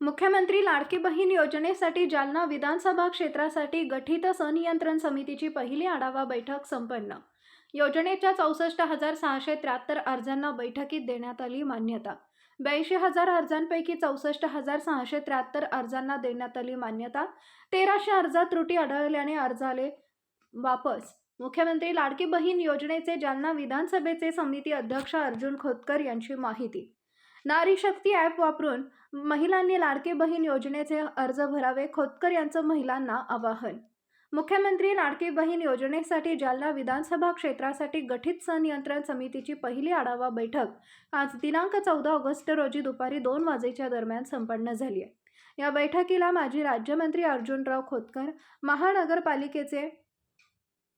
मुख्यमंत्री लाडकी बहीण योजनेसाठी जालना विधानसभा क्षेत्रासाठी गठीत संनियंत्रण समितीची पहिली आढावा बैठक संपन्न. योजनेच्या चौसष्ट हजार सहाशे त्र्याहत्तर अर्जांना बैठकीत देण्यात आली मान्यता. ब्याऐंशी हजार अर्जांपैकी चौसष्ट हजार सहाशे त्र्याहत्तर अर्जांना देण्यात आली मान्यता. तेराशे अर्जात त्रुटी आढळल्याने अर्ज आले वापस. मुख्यमंत्री लाडकी बहीण योजनेचे जालना विधानसभेचे समिती अध्यक्ष अर्जुन खोतकर यांची माहिती. नारी शक्ती ॲप वापरून महिलांनी लाडके बहीण योजनेचे अर्ज भरावे खोतकर यांचं महिलांना आवाहन. मुख्यमंत्री लाडकी बहीण योजनेसाठी जालना विधानसभा क्षेत्रासाठी गठीत संनियंत्रण समितीची पहिली आढावा बैठक आज दिनांक चौदा ऑगस्ट रोजी दुपारी दोन वाजेच्या दरम्यान संपन्न झाली आहे. या बैठकीला माजी राज्यमंत्री अर्जुनराव खोतकर महानगरपालिकेचे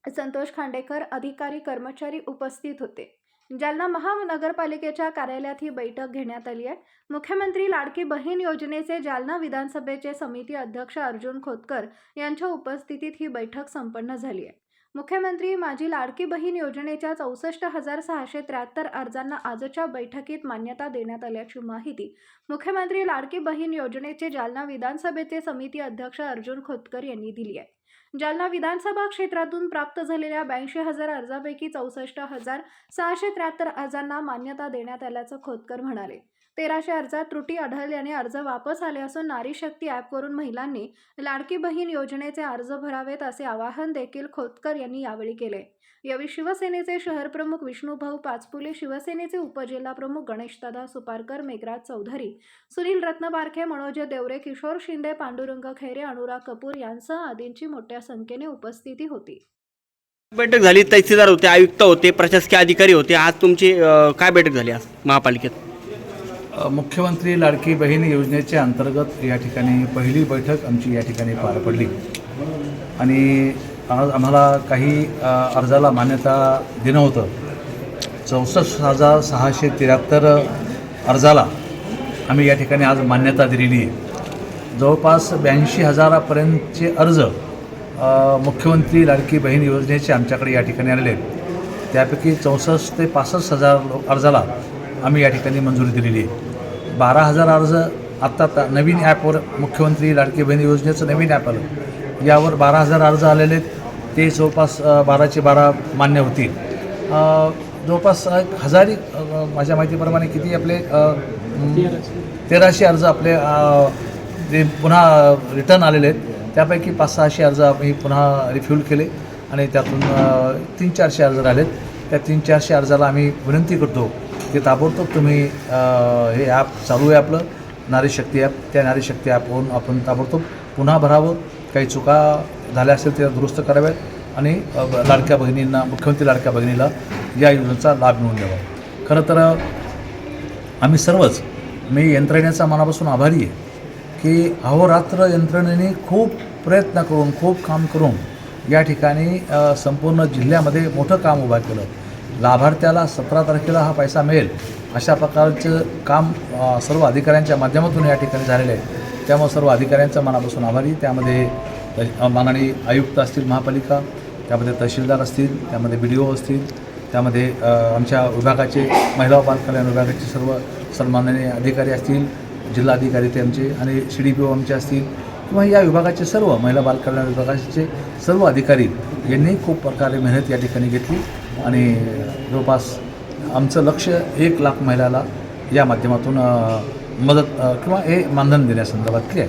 संतोष खांडेकर अधिकारी कर्मचारी उपस्थित होते. जालना महानगरपालिकेच्या कार्यालयात ही बैठक घेण्यात आली आहे. मुख्यमंत्री लाडकी बहीण योजनेचे जालना विधानसभेचे समिती अध्यक्ष अर्जुन खोतकर यांच्या उपस्थितीत ही बैठक संपन्न झाली आहे. मुख्यमंत्री माझी लाडकी बहीण योजनेच्या चौसष्ट हजार सहाशे त्र्याहत्तर अर्जांना आजच्या बैठकीत मान्यता देण्यात आल्याची माहिती मुख्यमंत्री लाडकी बहीण योजनेचे जालना विधानसभेचे समिती अध्यक्ष अर्जुन खोतकर यांनी दिली आहे. जालना विधानसभा क्षेत्रातून प्राप्त झालेल्या ब्याऐंशी हजार अर्जापैकी चौसष्ट हजार सहाशे त्र्याहत्तर अर्जांना मान्यता देण्यात आल्याचं खोतकर म्हणाले. तेराशे अर्जात त्रुटी आढळल्याने अर्ज वापस आले असून नारी शक्ती ॲपवरून महिलांनी लाडकी बहीण योजनेचे अर्ज भरावेत असे आवाहन देखील खोतकर यांनी यावेळी केले. यावेळी शिवसेनेचे शहरप्रमुख विष्णुभाऊ पाचपुले शिवसेनेचे उपजिल्हाप्रमुख गणेशदादा सुपारकर मेघराज चौधरी सुनील रत्नबारखे मनोज देवरे किशोर शिंदे पांडुरंग खैरे अनुराग कपूर यांसह आदींची मोठ्या संख्येने उपस्थिती होती. बैठक झाली तहसीलदार होते आयुक्त होते प्रशासकीय अधिकारी होते. आज तुमची काय बैठक झाली आज महापालिकेत? मुख्यमंत्री लाडकी बहीण योजनेच्या अंतर्गत या ठिकाणी पहिली बैठक आमची या ठिकाणी पार पडली. आणि आज आम्हाला काही अर्जाला मान्यता देणं होतं. चौसष्ट हजार सहाशे त्र्याहत्तर अर्जाला आम्ही या ठिकाणी आज मान्यता दिलेली आहे. जवळपास ब्याऐंशी हजारापर्यंतचे अर्ज मुख्यमंत्री लाडकी बहीण योजनेचे आमच्याकडे या ठिकाणी आलेले आहेत. त्यापैकी चौसष्ट ते पासष्ट हजार अर्जाला आम्ही या ठिकाणी मंजुरी दिलेली आहे. बारा हजार अर्ज आत्ता आता नवीन ॲपवर मुख्यमंत्री लाडकी बहीण योजनेचं नवीन ॲप आलं. यावर बारा हजार अर्ज आलेले आहेत. ते जवळपास बाराचे बारा मान्य होतील. जवळपास एक हजारी माझ्या माहितीप्रमाणे किती आपले तेराशे अर्ज आपले जे पुन्हा रिटर्न आलेले आहेत. त्यापैकी पाच सहाशे अर्ज आम्ही पुन्हा रिफ्यूल केले आणि त्यातून तीन चारशे अर्ज राहिलेत. त्या तीन चारशे अर्जाला आम्ही विनंती करतो की ताबडतोब तुम्ही हे ॲप चालू आहे आपलं नारी शक्ती ॲप त्या नारी शक्ती ॲपवरून आपण ताबडतोब पुन्हा भरावं. काही चुका झाल्या असेल त्या दुरुस्त कराव्यात. आणि लाडक्या बहिणींना मुख्यमंत्री लाडक्या बहिणीला या योजनेचा लाभ मिळून द्यावा. खरं तर आम्ही सर्वच मी यंत्रणेचा मनापासून आभारी आहे की अहोरात्र यंत्रणेने खूप प्रयत्न करून खूप काम करून या ठिकाणी संपूर्ण जिल्ह्यामध्ये मोठं काम उभं केलं. लाभार्थ्याला सतरा तारखेला हा पैसा मिळेल. अशा प्रकारचं काम सर्व अधिकाऱ्यांच्या माध्यमातून या ठिकाणी झालेलं आहे. त्यामुळे सर्व अधिकाऱ्यांचा मनापासून आभारी. त्यामध्ये माननीय आयुक्त असतील महापालिका त्यामध्ये तहसीलदार असतील त्यामध्ये बी डी ओ असतील त्यामध्ये आमच्या विभागाचे महिला बालकल्याण विभागाचे सर्व सन्माननीय अधिकारी असतील जिल्हाधिकारी ते आमचे आणि सी डी पी ओ आमचे असतील किंवा या विभागाचे सर्व महिला बालकल्याण विभागाचे सर्व अधिकारी यांनी खूप प्रकारे मेहनत या ठिकाणी घेतली. आणि जवळपास आमचं लक्ष एक लाख महिलाला या माध्यमातून मदत किंवा हे मानधन देण्यासंदर्भातली आहे.